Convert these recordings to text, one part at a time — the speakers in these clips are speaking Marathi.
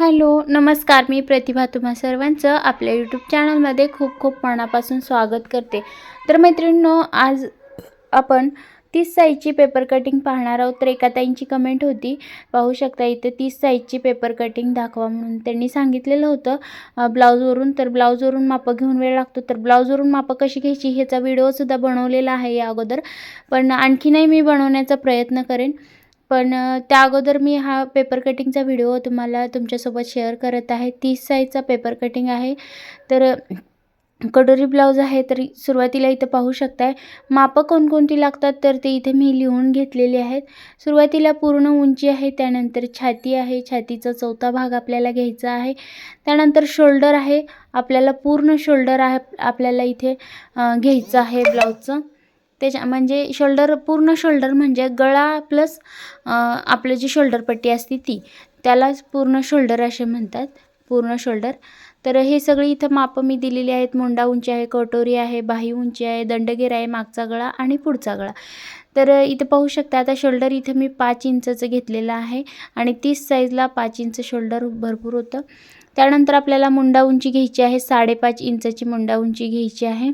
हॅलो नमस्कार मी प्रतिभा तुम्हा सर्वांचं आपल्या यूट्यूब चॅनलमध्ये खूप खूप मनापासून स्वागत करते. तर मैत्रिणींनो आज आपण तीस साईजची पेपर कटिंग पाहणार आहोत. तर एका ताईंची कमेंट होती. पाहू शकता इथे तीस साईजची पेपर कटिंग दाखवा म्हणून त्यांनी सांगितलेलं होतं. ब्लाऊजवरून तर ब्लाऊजवरून मापं घेऊन वेळ लागतो. तर ब्लाऊजवरून मापं कशी घ्यायची ह्याचा व्हिडिओसुद्धा बनवलेला आहे या अगोदर. पण आणखीनही मी बनवण्याचा प्रयत्न करेन. पण अ, त्या अगोदर मी हा पेपर कटिंगचा व्हिडिओ तुम्हाला तुमच्यासोबत शेअर करत आहे. तीस साईजचा पेपर कटिंग आहे. तर अ, कटोरी ब्लाऊज आहे तर सुरुवातीला इथं पाहू शकताय. मापं कोणकोणती लागतात तर ते इथे मी लिहून घेतलेली आहेत. सुरुवातीला पूर्ण उंची आहे त्यानंतर छाती आहे. छातीचा चौथा भाग आपल्याला घ्यायचा आहे. त्यानंतर शोल्डर आहे. आपल्याला पूर्ण शोल्डर आहे आपल्याला इथे घ्यायचं आहे ब्लाऊजचं त्याच्या म्हणजे शोल्डर पूर्ण शोल्डर म्हणजे गळा प्लस आपलं जी शोल्डर पट्टी असते ती त्यालाच पूर्ण शोल्डर असे म्हणतात पूर्ण शोल्डर. तर हे सगळी इथं मापं मी दिलेली आहेत. मुंडा उंची आहे कटोरी आहे बाही उंची आहे दंडगेर आहे मागचा गळा आणि पुढचा गळा. तर इथं पाहू शकता आता शोल्डर इथं मी पाच इंचचं घेतलेलं आहे आणि तीस साईजला पाच इंच शोल्डर भरपूर होतं. त्यानंतर आपल्याला मुंडा उंची घ्यायची आहे साडेपाच इंचाची मुंडा उंची घ्यायची आहे.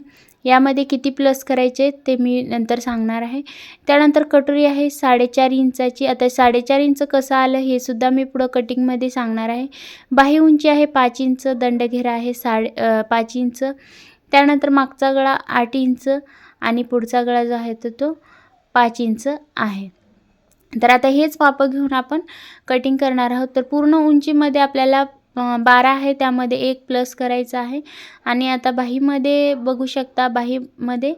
यामध्ये किती प्लस करायचे ते मी नंतर सांगणार आहे. त्यानंतर कटोरी आहे साडेचार इंचाची. आता साडेचार इंच कसं आलं हे सुद्धा मी पुढं कटिंगमध्ये सांगणार आहे. बाही उंची आहे पाच इंच दंडघेरा आहे साडे पाच इंच. त्यानंतर मागचा गळा आठ इंच आणि पुढचा गळा जो आहे तो तो पाच इंच आहे. तर आता हेच मापं घेऊन आपण कटिंग करणार आहोत. तर पूर्ण उंचीमध्ये आपल्याला बारा आहे त्यामध्ये एक प्लस करायचा आहे. आणि आता बाहीमध्ये बघू शकता बाहीमध्ये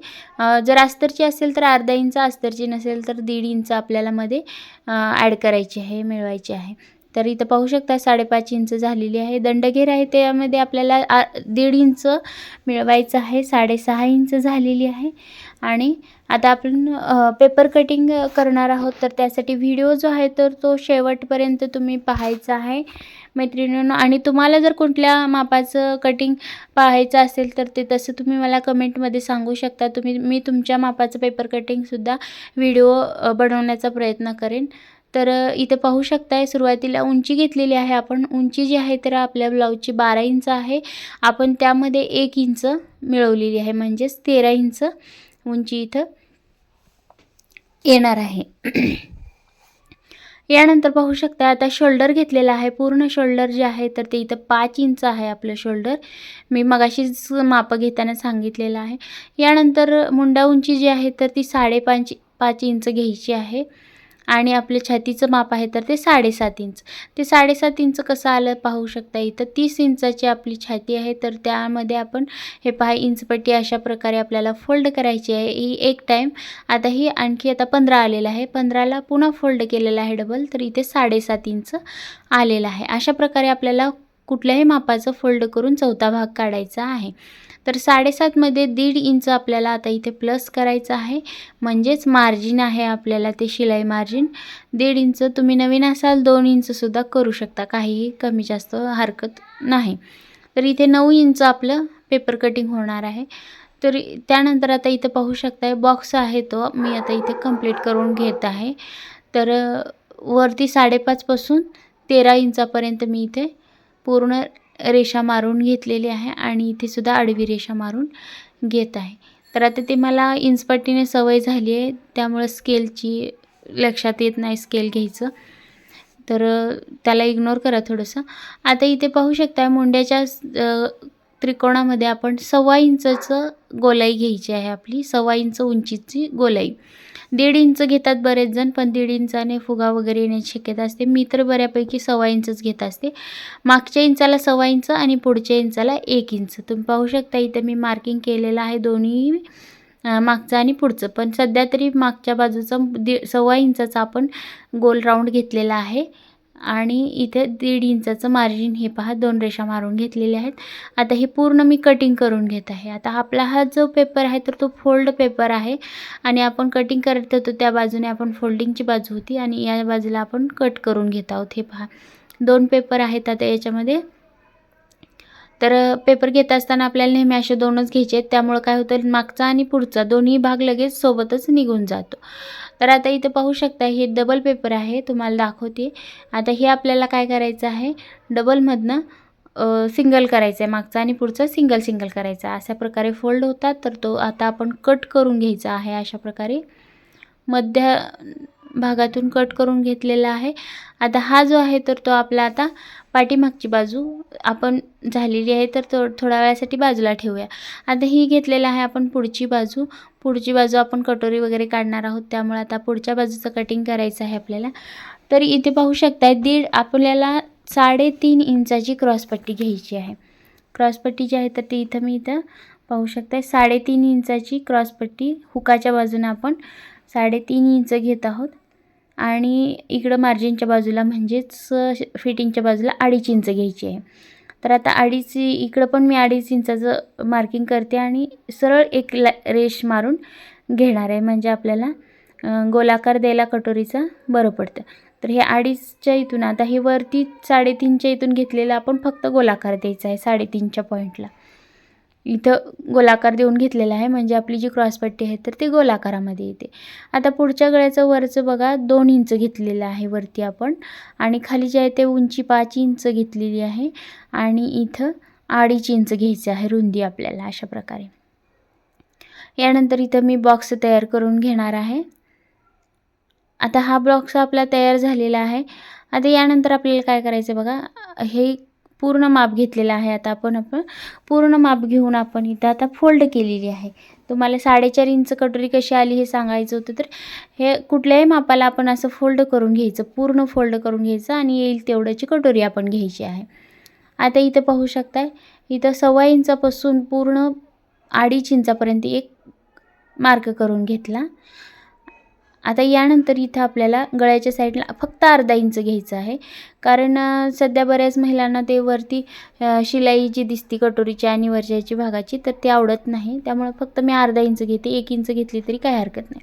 जर अस्तरची असेल तर अर्धा इंच अस्तरची नसेल तर दीड इंच आपल्याला मध्ये ॲड करायची आहे मिळवायची आहे. तर इथं पाहू शकता साडेपाच इंच झालेली आहे. दंडघेर आहे त्यामध्ये आपल्याला आ दीड इंच मिळवायचं आहे साडेसहा इंच झालेली आहे. आणि आता आपण पेपर कटिंग करणार आहोत तर त्यासाठी व्हिडिओ जो आहे तर तो शेवटपर्यंत तुम्ही पाहायचा आहे. मैत्रिणींनो आणि तुम्हाला जर कुठल्या मापाचं कटिंग पाहायचं असेल तर ते तसं तुम्ही मला कमेंटमध्ये सांगू शकता. तुम्ही मी तुमच्या मापाचं पेपर कटिंगसुद्धा व्हिडिओ बनवण्याचा प्रयत्न करेन. तर इथे पाहू शकताय सुरुवातीला उंची घेतलेली आहे आपण. उंची जी आहे तर आपल्या ब्लाऊजची बारा इंच आहे. आपण त्यामध्ये एक इंच मिळवलेली आहे म्हणजेच तेरा इंच उंची इथं येणार आहे. यानंतर पाहू शकता आता शोल्डर घेतलेला आहे पूर्ण शोल्डर जे आहे तर ते इथं पाच इंच आहे आपलं शोल्डर. मी मगाशीच मापं घेताना सांगितलेलं आहे. यानंतर मुंडा उंची जी आहे तर ती साडेपाच पाच इंच घ्यायची आहे. आणि आपलं छातीचं माप आहे तर ते साडेसात इंच. ते साडेसात इंच कसं आलं पाहू शकता इथं? तीस इंचाची आपली छाती आहे तर त्यामध्ये आपण हे पहा इंचपट्टी अशा प्रकारे आपल्याला फोल्ड करायची आहे. ही एक टाईम आता ही आणखी आता पंधरा आलेलं आहे. पंधराला पुन्हा फोल्ड केलेलं आहे डबल तर इथे साडेसात इंच आलेलं आहे. अशा प्रकारे आपल्याला कुठल्याही मापाचं फोल्ड करून चौथा भाग काढायचा आहे. तर साडेसातमध्ये दीड इंच आपल्याला आता इथे प्लस करायचं आहे. म्हणजेच मार्जिन आहे आपल्याला ते शिलाई मार्जिन. दीड इंच तुम्ही नवीन असाल दोन इंचसुद्धा करू शकता. काहीही कमी जास्त हरकत नाही. तर इथे नऊ इंच आपलं पेपर कटिंग होणार आहे. तर त्यानंतर आता इथं पाहू शकताय बॉक्स आहे तो. मी आता इथे कंप्लीट करून घेत आहे. तर वरती साडेपाचपासून तेरा इंचापर्यंत मी इथे पूर्ण रेषा मारून घेतलेली आहे आणि इथे सुद्धा आडवी रेषा मारून घेत आहे. तर आता ते मला इंचपट्टीने सवय झाली आहे त्यामुळं स्केलची लक्षात येत नाही स्केल घ्यायचं. तर त्याला इग्नोर करा थोडंसं. आता इथे पाहू शकता मुंड्याच्या त्रिकोणामध्ये आपण सव्वा इंचचं गोलाई घ्यायची आहे आपली सव्वा इंच उंचीची गोलाई. दीड इंच घेतात बरेच जण पण दीड इंचाने फुगा वगैरे येण्याची शक्यता असते. मी तर बऱ्यापैकी सव्वा इंचच घेत असते. मागच्या इंचाला सव्वा इंच आणि पुढच्या इंचाला एक इंच. तुम्ही पाहू शकता इथं मी मार्किंग केलेलं आहे दोन्ही मागचं आणि पुढचं. पण सध्या तरी मागच्या बाजूचा दि सव्वा इंचाचा आपण गोल राऊंड घेतलेला आहे. आणि इथे दीड इंचाचं मार्जिन हे पहा दोन रेषा मारून घेतलेल्या आहेत. आता हे पूर्ण मी कटिंग करून घेत आहे. आता आपला हा जो पेपर आहे तर तो फोल्ड पेपर आहे. आणि आपण कटिंग करत होतो त्या बाजूने आपण फोल्डिंगची बाजू होती आणि या बाजूला आपण कट करून घेत आहोत. हे पहा दोन पेपर आहेत आता याच्यामध्ये. तर पेपर घेत असताना आपल्याला नेहमी असे दोनच घ्यायचे आहेत. त्यामुळं काय होतं मागचा आणि पुढचा दोन्ही भाग लगेच सोबतच निघून जातो. तर आता इथं पाहू शकता हे डबल पेपर आहे तुम्हाला दाखवते. आता हे आपल्याला काय करायचं आहे? डबलमधनं सिंगल करायचं आहे मागचा आणि पुढचा सिंगल सिंगल करायचा अशा प्रकारे फोल्ड होतात तर तो आता आपण कट करून घ्यायचा आहे अशा प्रकारे. मध्य भागातून कट करून घेतलेला आहे. आता हा जो आहे तर तो आपला आता पाठीमागची बाजू आपण झालेली आहे तर तो थोड्या वेळासाठी बाजूला ठेवूया. आता ही घेतलेलं आहे आपण पुढची बाजू. पुढची बाजू आपण कटोरी वगैरे काढणार आहोत त्यामुळे आता पुढच्या बाजूचं कटिंग करायचं आहे आपल्याला. तर इथे पाहू शकताय दीड आपल्याला साडेतीन इंचाची क्रॉसपट्टी घ्यायची आहे. क्रॉसपट्टी जी आहे तर ती इथं मी इथं पाहू शकताय साडेतीन इंचाची क्रॉसपट्टी हुकाच्या बाजूने आपण साडेतीन इंच घेत आहोत. आणि इकडं मार्जिनच्या बाजूला म्हणजेच फिटिंगच्या बाजूला अडीच इंच घ्यायची आहे. तर आता अडीच इकडं पण मी अडीच इंचाचं मार्किंग करते आणि सरळ एक ला रेश मारून घेणार आहे. म्हणजे आपल्याला गोलाकार द्यायला कटोरीचा बरं पडतं. तर हे अडीचच्या इथून आता हे वरती साडेतीनच्या इथून घेतलेलं आपण फक्त गोलाकार द्यायचा आहे साडेतीनच्या पॉईंटला इथं गोलाकार देऊन घेतलेला आहे. म्हणजे आपली जी क्रॉसपट्टी आहे तर ती गोलाकारामध्ये येते. आता पुढच्या गळ्याचं वरचं बघा दोन इंच घेतलेलं आहे वरती आपण. आणि खाली जे आहे ते उंची पाच इंच घेतलेली आहे. आणि इथं अडीच इंच घ्यायचं आहे रुंदी आपल्याला अशा प्रकारे. यानंतर इथं मी बॉक्स तयार करून घेणार आहे. आता हा बॉक्स आपला तयार झालेला आहे. आता यानंतर आपल्याला काय करायचं बघा हे पूर्ण माप घेतलेलं आहे. आता आपण आपण पूर्ण माप घेऊन आपण इथं आता फोल्ड केलेली आहे. तुम्हाला साडेचार इंच कटोरी कशी आली हे सांगायचं होतं तर हे कुठल्याही मापाला आपण असं फोल्ड करून घ्यायचं पूर्ण फोल्ड करून घ्यायचं आणि येईल तेवढ्याची कटोरी आपण घ्यायची आहे. आता इथं पाहू शकताय इथं सव्वा इंचापासून पूर्ण अडीच इंचापर्यंत एक मार्क करून घेतला. आता यानंतर इथं आपल्याला गळ्याच्या साईडला फक्त अर्धा इंच घ्यायचं आहे. कारण सध्या बऱ्याच महिलांना ते वरती शिलाई जी दिसती कटोरीची आणि वरच्याची भागाची तर ते आवडत नाही. त्यामुळे फक्त मी अर्धा इंच घेते. एक इंच घेतली तरी काही हरकत नाही.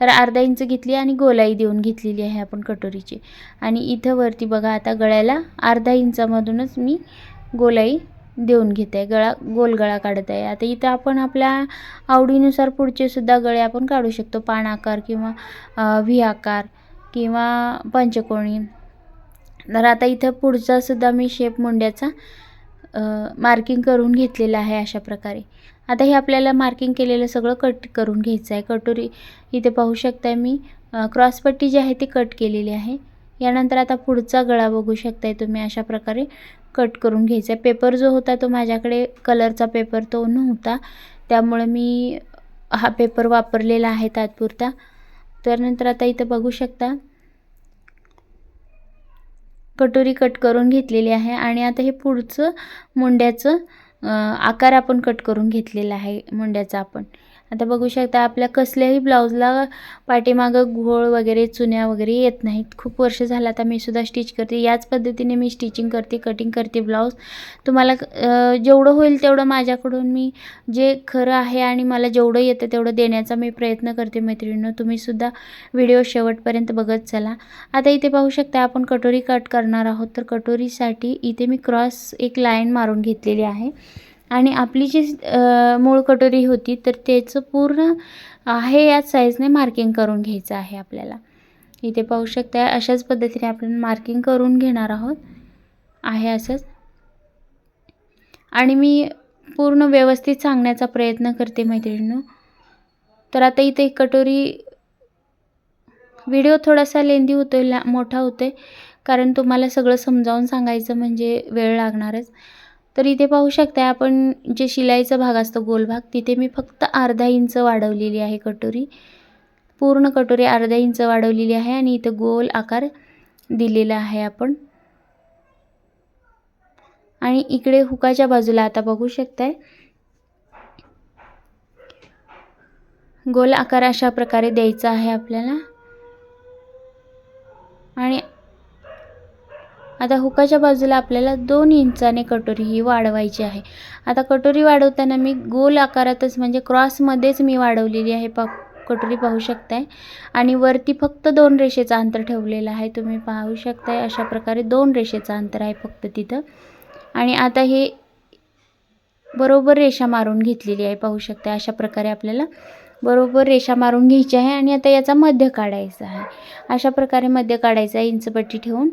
तर अर्धा इंच घेतली आणि गोलाई देऊन घेतलेली आहे आपण कटोरीची. आणि इथं वरती बघा आता गळ्याला अर्धा इंचामधूनच मी गोलाई देऊन घेते आहे गळा गोल गळा काढत. आहे आता इथं आपण आपल्या आवडीनुसार पुढचे सुद्धा गळे आपण काढू शकतो. पान आकार किंवा व्ही आकार किंवा पंचकोणी. तर आता इथं पुढचा सुद्धा मी शेप मुंड्याचा मार्किंग करून घेतलेला आहे अशा प्रकारे. आता हे आपल्याला मार्किंग केलेलं सगळं कट करून घ्यायचं आहे कटोरी इथे पाहू शकताय मी. क्रॉसपट्टी जी आहे ती कट केलेली आहे. यानंतर आता पुढचा गळा बघू शकताय तुम्ही अशा प्रकारे कट करून घ्यायचा. आहे पेपर जो होता तो माझ्याकडे कलरचा पेपर तो नव्हता. त्यामुळे मी हा पेपर वापरलेला आहे तात्पुरता. तर नंतर आता इथं बघू शकता. कटोरी कट करून घेतलेली आहे आणि आता हे पुढचं मुंड्याचं आकार आपण कट करून घेतलेला आहे मुंड्याचा आपण. आता बघू शकता आपल्या कसल्याही ब्लाऊजला पाठीमागं घोळ वगैरे चुन्या वगैरे येत नाहीत. खूप वर्ष झालं आता मी सुद्धा स्टिच करते. याच पद्धतीने मी स्टिचिंग करते कटिंग करते ब्लाऊज. तुम्हाला जेवढं होईल तेवढं माझ्याकडून मी जे खरं आहे आणि मला जेवढं येतं तेवढं देण्याचा मी प्रयत्न करते मैत्रिणीनं. तुम्हीसुद्धा व्हिडिओ शेवटपर्यंत बघत चला. आता इथे पाहू शकता आपण कटोरी कट करणार आहोत. तर कटोरीसाठी इथे मी क्रॉस एक लाईन मारून घेतलेली आहे. आणि आपली जी मूळ कटोरी होती तर त्याचं पूर्ण आहे याच साईजने मार्किंग करून घ्यायचं आहे आपल्याला. इथे पाहू शकता अशाच पद्धतीने आपण मार्किंग करून घेणार आहोत. आहे असंच. आणि मी पूर्ण व्यवस्थित सांगण्याचा प्रयत्न करते मैत्रिणींनो. तर आता इथे कटोरी व्हिडिओ थोडासा लेंदी होतो आहे ला मोठा होतो आहे कारण तुम्हाला सगळं समजावून सांगायचं म्हणजे वेळ लागणारच. तर इथे पाहू शकता आपण जे शिलाईचा भाग असतो गोल भाग तिथे मी फक्त अर्धा इंच वाढवलेली आहे कटोरी. पूर्ण कटोरी अर्धा इंच वाढवलेली आहे आणि इथं गोल आकार दिलेला आहे आपण. आणि इकडे हुकाच्या बाजूला आता बघू शकताय. गोल आकार अशा प्रकारे द्यायचा आहे आपल्याला. आणि आता हुकाच्या बाजूला आपल्याला दोन इंचाने कटोरी ही वाढवायची आहे. आता कटोरी वाढवताना मी गोल आकारातच म्हणजे क्रॉसमध्येच मी वाढवलेली आहे पा कटोरी पाहू शकताय. आणि वरती फक्त दोन रेषेचं अंतर ठेवलेलं आहे. तुम्ही पाहू शकताय अशा प्रकारे दोन रेषेचं अंतर आहे फक्त तिथं. आणि आता हे बरोबर रेषा मारून घेतलेली आहे पाहू शकता अशा प्रकारे आपल्याला बरोबर रेषा मारून घ्यायची आहे आणि आता याचा मध्य काढायचा आहे. अशा प्रकारे मध्य काढायचा आहे इंचपट्टी ठेवून.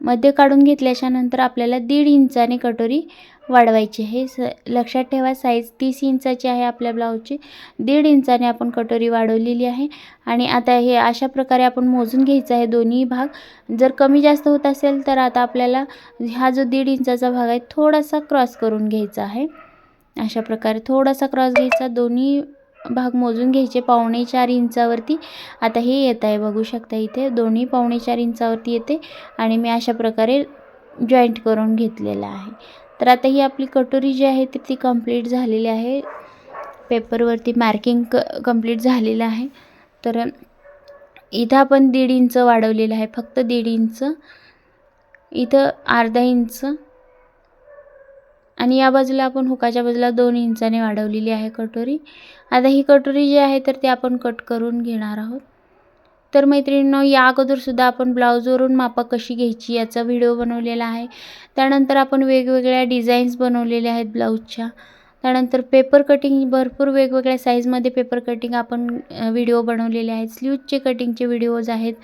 मध्य काढून घेतल्याच्या नंतर आपल्याला दीड इंचाने कटोरी वाढवायची आहे. स लक्षात ठेवा साईज तीस इंचाची आहे आपल्या ब्लाऊजची दीड इंचाने आपण कटोरी वाढवलेली आहे. आणि आता हे अशा प्रकारे आपण मोजून घ्यायचं आहे दोन्ही भाग. जर कमी जास्त होत असेल तर आता आपल्याला हा जो दीड इंचाचा भाग आहे थोडासा क्रॉस करून घ्यायचा आहे. अशा प्रकारे थोडासा क्रॉस घ्यायचा. दोन्ही भाग मोजून घ्यायचे. पावणे चार इंचावरती. आता हे येत आहे. बघू शकता इथे दोन्ही पावणे चार इंचावरती येते आणि मी अशा प्रकारे जॉईंट करून घेतलेलं आहे. तर आता ही आपली कटोरी जी आहे ती ती कंप्लीट झालेली आहे. पेपरवरती मार्किंग क कंप्लीट झालेलं आहे. तर इथं आपण दीड इंच वाढवलेलं आहे. फक्त दीड इंच. इथं अर्धा इंच. आणि या बाजूला आपण हुकाच्या बाजूला दोन इंचाने वाढवलेली आहे कटोरी. आता ही कटोरी जी आहे तर ती आपण कट करून घेणार आहोत. तर मैत्रिणींनो या अगोदरसुद्धा आपण ब्लाऊजवरून मापा कशी घ्यायची याचा व्हिडिओ बनवलेला आहे. त्यानंतर आपण वेगवेगळ्या डिझाईन्स बनवलेल्या आहेत ब्लाऊजच्या. त्यानंतर पेपर कटिंग भरपूर वेगवेगळ्या साईजमध्ये पेपर कटिंग आपण व्हिडिओ बनवलेले आहेत. स्लीवचे कटिंगचे व्हिडिओज आहेत.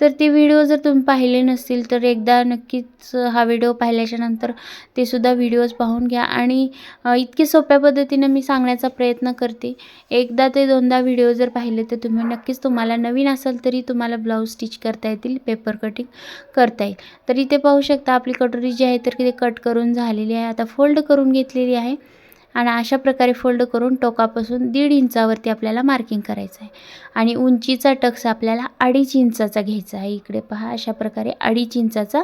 तर ते व्हिडिओ जर तुम्ही पाहिले नसतील तर एकदा नक्कीच हा व्हिडिओ पाहिल्याच्या नंतर ते सुद्धा व्हिडिओज पाहून घ्या. आणि इतकी सोप्या पद्धतीनं मी सांगण्याचा प्रयत्न करते. एकदा ते दोनदा व्हिडिओ जर पाहिले तर तुम्ही नक्कीच तुम्हाला नवीन असाल तरी तुम्हाला ब्लाऊज स्टिच करता येतील पेपर कटिंग करता येईल. तर इथे पाहू शकता आपली कटोरी जी आहे तर ते कट करून झालेली आहे. आता फोल्ड करून घेतलेली आहे. आणि अशा प्रकारे फोल्ड करून टोकापासून दीड इंचावरती आपल्याला मार्किंग करायचं आहे. आणि उंचीचा टक्स आपल्याला अडीच इंचाचा घ्यायचा आहे. इकडे पहा अशा प्रकारे अडीच इंचाचा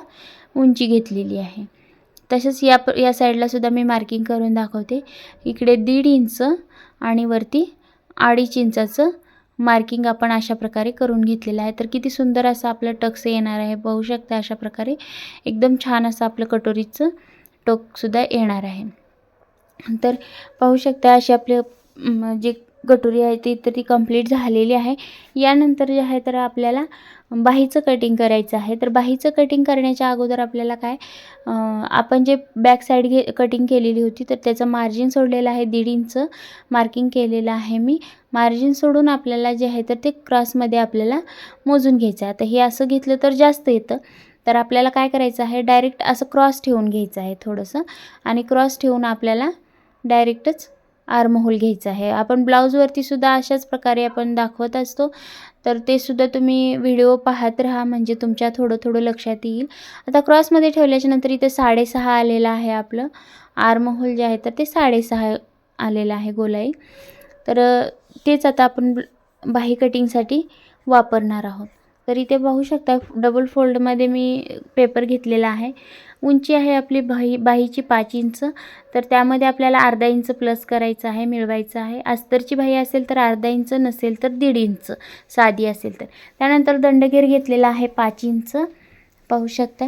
उंची घेतलेली आहे. तसेच या प या साईडलासुद्धा मी मार्किंग करून दाखवते. इकडे दीड इंच आणि वरती अडीच इंचाचं मार्किंग आपण अशा प्रकारे करून घेतलेलं आहे. तर किती सुंदर असं आपलं टक्स येणार आहे. पाहू शकता अशा प्रकारे एकदम छान असं आपलं कटोरीचं टोकसुद्धा येणार आहे. तर पाहू शकता अशी आपले जी जे कटोरी आहे ती तर ती कंप्लीट झालेली आहे. यानंतर जे आहे तर आपल्याला बाहीचं कटिंग करायचं आहे. तर बाहीचं कटिंग करण्याच्या अगोदर आपल्याला काय आपण जे बॅक साईड घे कटिंग केलेली होती तर त्याचं मार्जिन सोडलेलं आहे. दीड इंच मार्किंग केलेलं आहे मी. मार्जिन सोडून आपल्याला जे आहे तर ते क्रॉसमध्ये आपल्याला मोजून घ्यायचं आहे. आता हे असं घेतलं तर जास्त येतं. तर आपल्याला काय करायचं आहे डायरेक्ट असं क्रॉस ठेवून घ्यायचं आहे थोडंसं. आणि क्रॉस ठेवून आपल्याला डायरेक्टच आर्महोल घ्यायचं आहे. आपण ब्लाऊजवरती सुद्धा अशाच प्रकारे आपण दाखवत असतो. तर ते सुद्धा तुम्ही व्हिडिओ पाहत राहा म्हणजे तुमच्या थोडं थोडं लक्षात येईल. आता क्रॉसमध्ये ठेवल्याच्या नंतर इथे साडेसहा आलेलं आहे आपलं. आर्महोल जे आहे तर ते साडेसहा आलेलं आहे गोलाई. तर तेच आता आपण बाही कटिंगसाठी वापरणार आहोत. तर इथे पाहू शकता डबल फोल्डमध्ये मी पेपर घेतलेला आहे. उंची आहे आपली बाही बाहीची पाच इंच. तर त्यामध्ये आपल्याला अर्धा इंच प्लस करायचं आहे मिळवायचं आहे. अस्तरची बाही असेल तर अर्धा इंच नसेल तर दीड इंच साधी असेल तर. त्यानंतर दंडगेर घेतलेला आहे पाच इंच. पाहू शकता.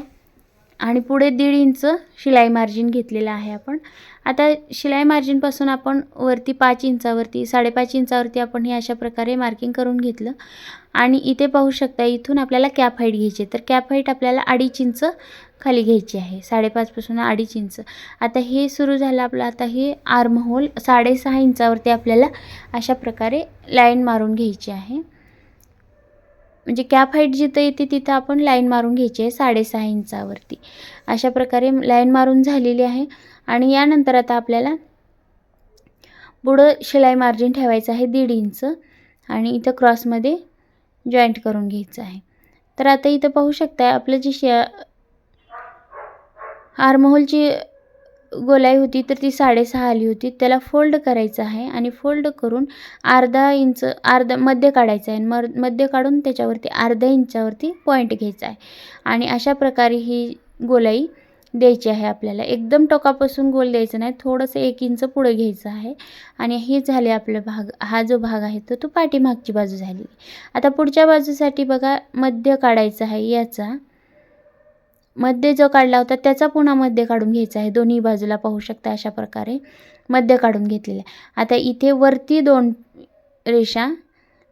आणि पुढे दीड इंच शिलाई मार्जिन घेतलेलं आहे आपण. आता शिलाई मार्जिनपासून आपण वरती पाच इंचावरती साडेपाच इंचावरती आपण हे अशा प्रकारे मार्किंग करून घेतलं. आणि इथे पाहू शकता इथून आपल्याला कॅप हाईट घ्यायची तर कॅप हाईट आपल्याला अडीच इंच खाली घ्यायची आहे. साडेपाचपासून अडीच इंच. आता हे सुरू झालं आपलं आता हे आर्म होल साडेसहा इंचावरती आपल्याला अशा प्रकारे लाईन मारून घ्यायची आहे. म्हणजे कॅप हाईट जिथं येते तिथं आपण लाईन मारून घ्यायची आहे साडेसहा इंचावरती. अशा प्रकारे लाईन मारून झालेली आहे. आणि यानंतर आता आपल्याला पुढं शिलाई मार्जिन ठेवायचं आहे दीड इंच. आणि इथं क्रॉसमध्ये जॉईंट करून घ्यायचं आहे. तर आता इथं पाहू शकता आपलं जी शे आर्महोलची गोलाई होती तर ती साडेसहा आली होती. त्याला फोल्ड करायचं आहे आणि फोल्ड करून अर्धा इंच अर्धा मध्य काढायचं आहे. मर मध्य काढून त्याच्यावरती अर्ध्या इंचावरती पॉईंट घ्यायचा आहे. आणि अशा प्रकारे ही गोलाई द्यायची आहे आपल्याला. एकदम टोकापासून गोल द्यायचं नाही. थोडंसं एक इंच पुढे घ्यायचं आहे. आणि हे झाले आपला भाग हा जो भाग आहे तो तो पाठीमागची बाजू झालेली आता पुढच्या बाजूसाठी बघा मध्य काढायचा आहे याचा. मध्य जो काढला होता त्याचा पुन्हा मध्य काढून घ्यायचा आहे. दोन्ही बाजूला पाहू शकता अशा प्रकारे मध्य काढून घेतलेलं आहे. आता इथे वरती दोन रेषा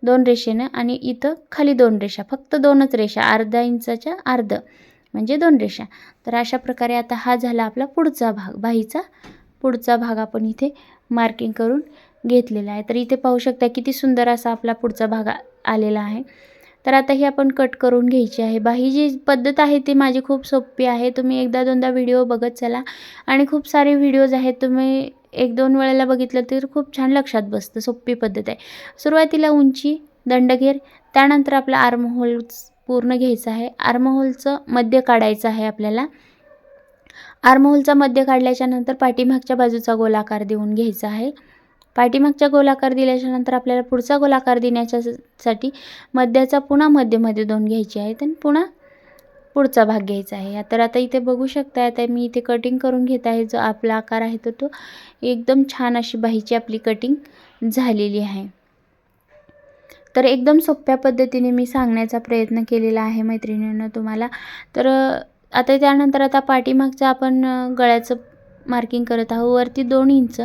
दोन रेषेनं आणि इथं खाली दोन रेषा. फक्त दोनच रेषा अर्धा इंचाच्या अर्ध म्हणजे दोन रेषा. तर अशा प्रकारे आता हा झाला आपला पुढचा भाग. बाहीचा पुढचा भाग आपण इथे मार्किंग करून घेतलेला आहे. तर इथे पाहू शकता किती सुंदर असा आपला पुढचा भाग आलेला आहे. तर आता ही आपण कट करून घ्यायची आहे. बा ही जी पद्धत आहे ती माझी खूप सोपी आहे. तुम्ही एकदा दोनदा व्हिडिओ बघत चला. आणि खूप सारे व्हिडिओज आहेत. तुम्ही एक दोन वेळेला बघितलं तर खूप छान लक्षात बसतं. सोपी पद्धत आहे. सुरुवातीला उंची दंडघेर त्यानंतर आपला आर्महोल पूर्ण घ्यायचं आहे. आर्महोलचं मध्य काढायचं आहे आपल्याला. आर्महोलचा मध्य काढल्याच्या नंतर पाठीमागच्या बाजूचा गोलाकार देऊन घ्यायचा आहे. पाठीमागचा गोलाकार दिल्याच्या नंतर आपल्याला पुढचा गोलाकार देण्याच्या साठी मध्याचा पुन्हा मध्यमध्ये दोन घ्यायचे आहेत आणि पुन्हा पुढचा भाग घ्यायचा आहे. तर आता इथे बघू शकता आता मी इथे कटिंग करून घेत आहे. जो आपला आकार आहे तो तो एकदम छान अशी बाहीची आपली कटिंग झालेली आहे. तर एकदम सोप्या पद्धतीने मी सांगण्याचा प्रयत्न केलेला आहे मैत्रिणीनं तुम्हाला. तर आता त्यानंतर आता पाठीमागचं आपण गळ्याचं मार्किंग करत आहोत. वरती दोन इंच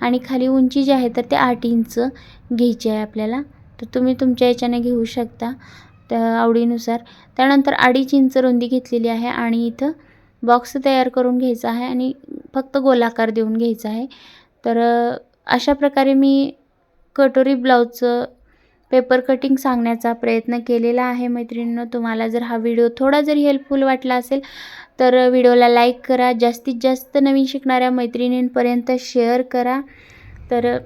आणि खाली उंची जी आहे तर ते आठ इंच घ्यायची आहे आपल्याला. तर तुम्ही तुमच्या याच्याने घेऊ शकता त्या आवडीनुसार. त्यानंतर अडीच इंच रुंदी घेतलेली आहे आणि इथं बॉक्स तयार करून घ्यायचा आहे आणि फक्त गोलाकार देऊन घ्यायचा आहे. तर अशा प्रकारे मी कटोरी ब्लाऊजचं पेपर कटिंग सांगण्याचा प्रयत्न केलेला आहे मैत्रिणींनो. तुम्हाला जर हा व्हिडिओ थोडा जरी हेल्पफुल वाटला असेल तर व्हिडिओला लाईक करा जास्तीत जास्त नवीन शिकणाऱ्या मैत्रिणींपर्यंत शेअर करा. तर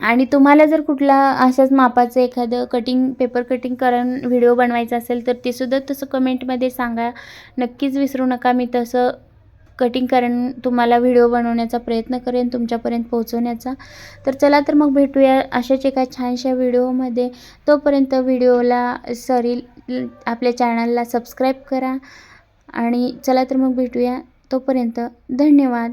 आणि तुम्हाला जर कुठला अशाच मापाचं एखादं कटिंग पेपर कटिंग करून व्हिडिओ बनवायचा असेल तर ते सुद्धा तसं कमेंटमध्ये सांगा. नक्कीच विसरू नका मी तसं कटिंग करून तुम्हाला व्हिडिओ बनवण्याचा प्रयत्न करेन तुमच्यापर्यंत पोहोचवण्याचा. तर चला तर मग भेटूया अशाच एका छानशा व्हिडिओमध्ये. तोपर्यंत व्हिडिओला सॉरी आपल्या चॅनलला सबस्क्राईब करा. आणि चला तर मग भेटूया तोपर्यंत धन्यवाद.